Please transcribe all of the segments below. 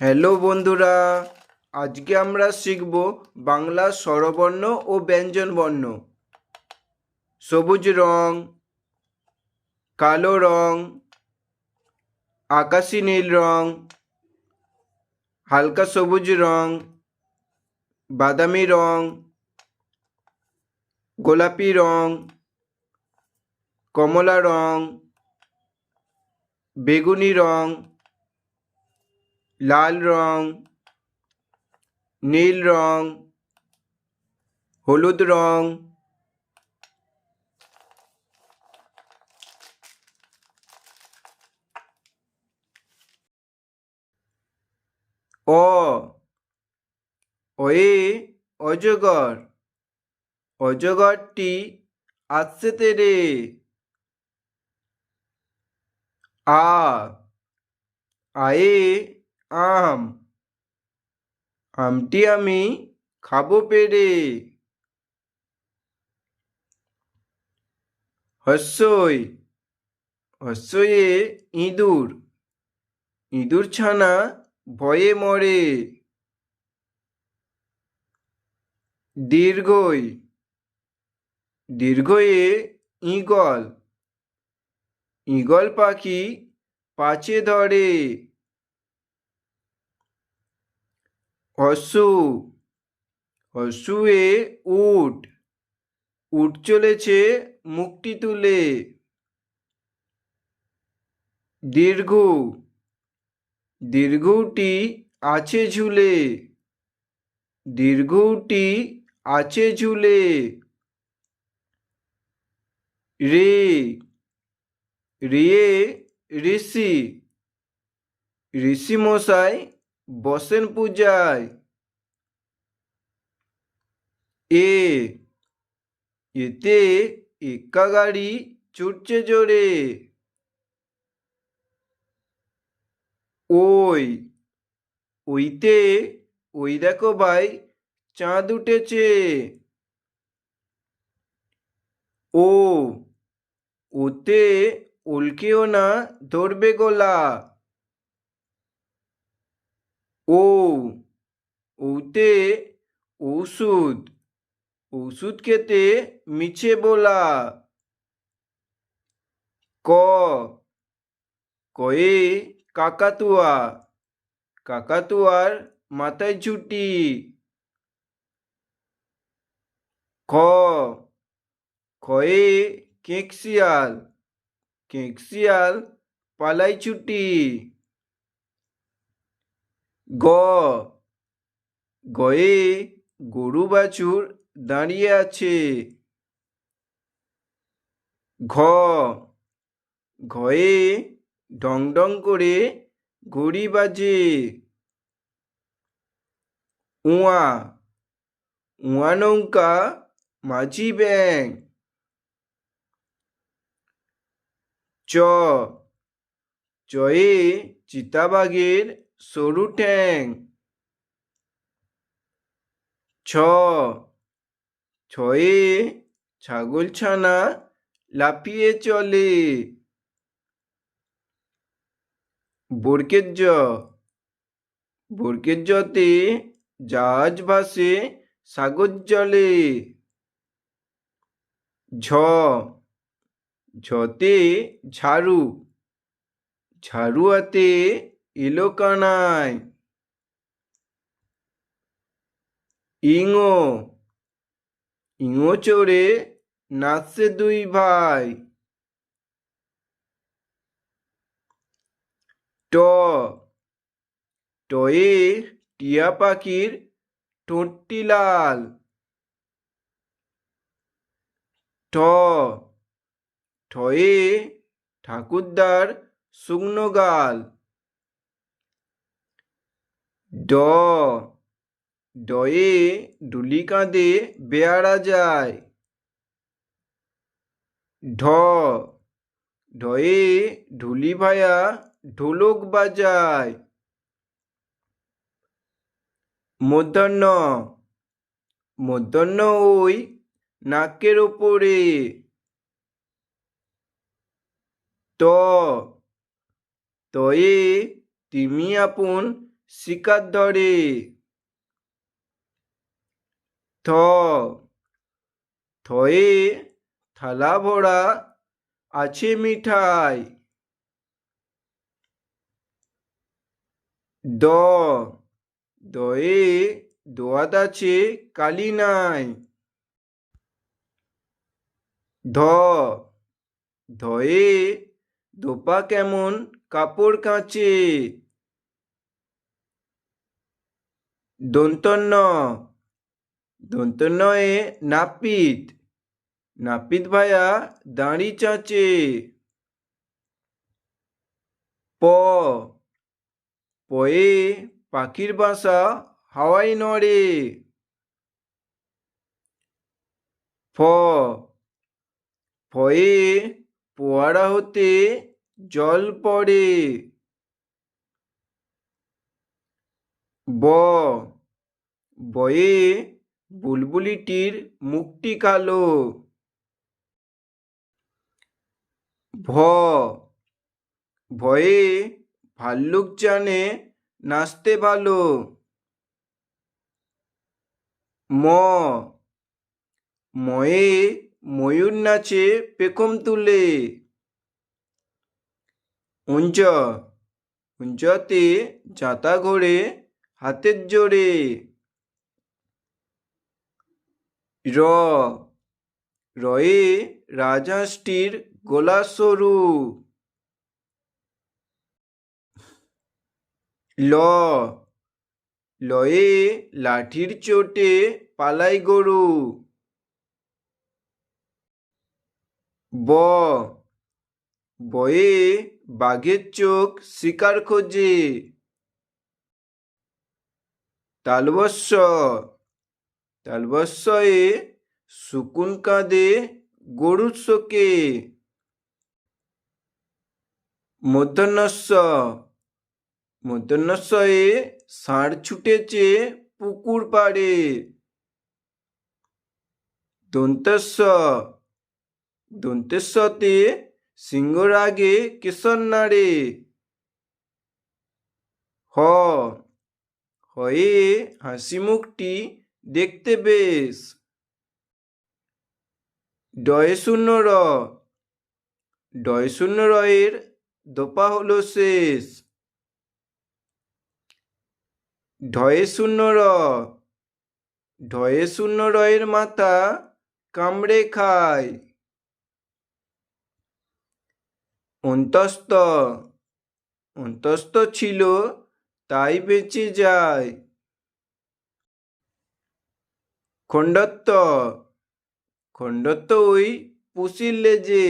Hello বন্ধুরা, আজকে আমরা শিখব বাংলা স্বরবর্ণ ও ব্যঞ্জনবর্ণ। সবুজ রং, কালো রং, আকাশি নীল রং, হালকা সবুজ রং, বাদামি রং, গোলাপি রং, কমলা রং, বেগুনি রং লাল রং নীল রং হলুদ রং। অ অয়ে অজগর। অজগরটি আসছে তেরে। আ আয়ে আম। আমটি আমি খাব পেরে হস্যই। হস্যয়ে ইঁদুর। ইঁদুর ছানা ভয়ে মরে। দীর্ঘই। দীর্ঘয়ে ঈগল। ঈগল পাখি পাচে ধরে। হসু, হসুয়ে উট উট চলেছে মুক্তি তুলে। দীর্ঘ, দীর্ঘটি আছে ঝুলে। দীর্ঘটি আছে ঝুলে। রে, রিয়ে ঋষি ঋষি মশাই বসেন পূজায়। এ, এতে একা গাড়ি ছুটছে জোরে। ওই, ওইতে, ওই দেখো ভাই, চাঁদ উঠেছে। ও, ওতে উল্কেও না ধরবে গোলা। ও ওতে ঔষধ ওষুধ খেতে মিছে বলা। ক, কয়ে কাকাতুয়া, কাকাতুয়ার মাথায় ছুটি খ, খয়ে কেকশিয়াল কেকশিয়াল পালাই ছুটি। গ। গয়ে গরু বাছুর দাঁড়িয়ে আছে। ঘ। ঘয়ে ডং ডং করে ঘড়ি বাজে। উয়া। উয়া নৌকা মাঝি ব্যাং চ। চয়ে চিতাবাঘের সরু ঠ্যাং ছ। ছয়ে ছাগলছানা লাফিয়ে চলে। বরকের জ। জাহাজ ভাসে সাগর জলে। ঝ। ঝতে ঝাড়ু। ঝাড়ুয়াতে এলো কানায় ইঙো। ইঙো চড়ে নাচছে দুই ভাই। ট। টয়ে টিয়া পাখির ঠোঁটটি লাল। ঠ। ঠয়ে ঠাকুরদার শুকনো গাল। ড, ডয়ে ডুলি কাঁধে বেয়ারা যায়। ঢ, ঢয়ে ঢুলি ভায়া ঢোলক বাজায়। মধ্যাহ্ন মধ্যাহ্ন ওই নাকের ওপরে। ত, তয়ে তিমি আপন শিকার ধরে। থ। থয়ে থালা ভরা আছে মিঠাই। দ। দয়ে দোয়াত আছে কালি নাই। ধ। ধয়ে দোপা কেমন কাপড় কাচে। দন্তন্য। দন্তন্নয়ে নাপিত। নাপিত ভাইয়া দাঁড়ি চাচে। প। পয়ে পাখির বাসা হাওয়াই নড়ে। ফ। ফয়ে পোয়ারা হতে জল পড়ে। ব। বয়ে বুলবুলিটির মুখটি কালো। ভ। ভয়ে ভাল্লুক জানে নাচতে ভালো। ম। ময়ে ময়ূর নাচে পেখম তুলে। উঞ্চ উঞ্চতে যাতা ঘোরে হাতের জোরে। র। রয়ে রাজহাঁসটির গোলা সরু। ল। লয়ে লাঠির চোটে পালাই গরু। ব। বয়ে বাঘের চোখ শিকার খোঁজে। তালবস্য, তালবস্যয়ে শুকুন কাঁদে গরুর শোকে। মধ্যাহ্নস্য, মধ্যাহ্নস্যয়ে ষাঁড় ছুটেছে পুকুর পাড়ে। দন্তস্য দন্তেশ্বতে সিংহর আগে কেশর নাড়ে। হ হয়ে হাসি মুখটি দেখতে বেশ। ডয়ে শূন্য র। ডয়ে শূন্য রয়ের দোপা হলো শেষ। ঢয়ে শূন্য র। ঢয়ে শূন্য রয়ের মাথা কামড়ে খায়। অন্তস্ত অন্তস্ত ছিল বেঁচে যায় খণ্ডত্ব খণ্ডত্ব ওই পুষির লেজে।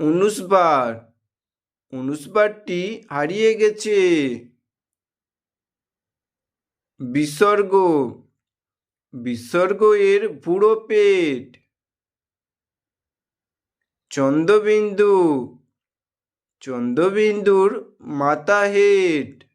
উনুশবার উনুশবারটি হারিয়ে গেছে। বিসর্গ বিসর্গ এর বুড়ো পেট। চন্দ্রবিন্দু চন্দ্রবিন্দুর মাথা হেট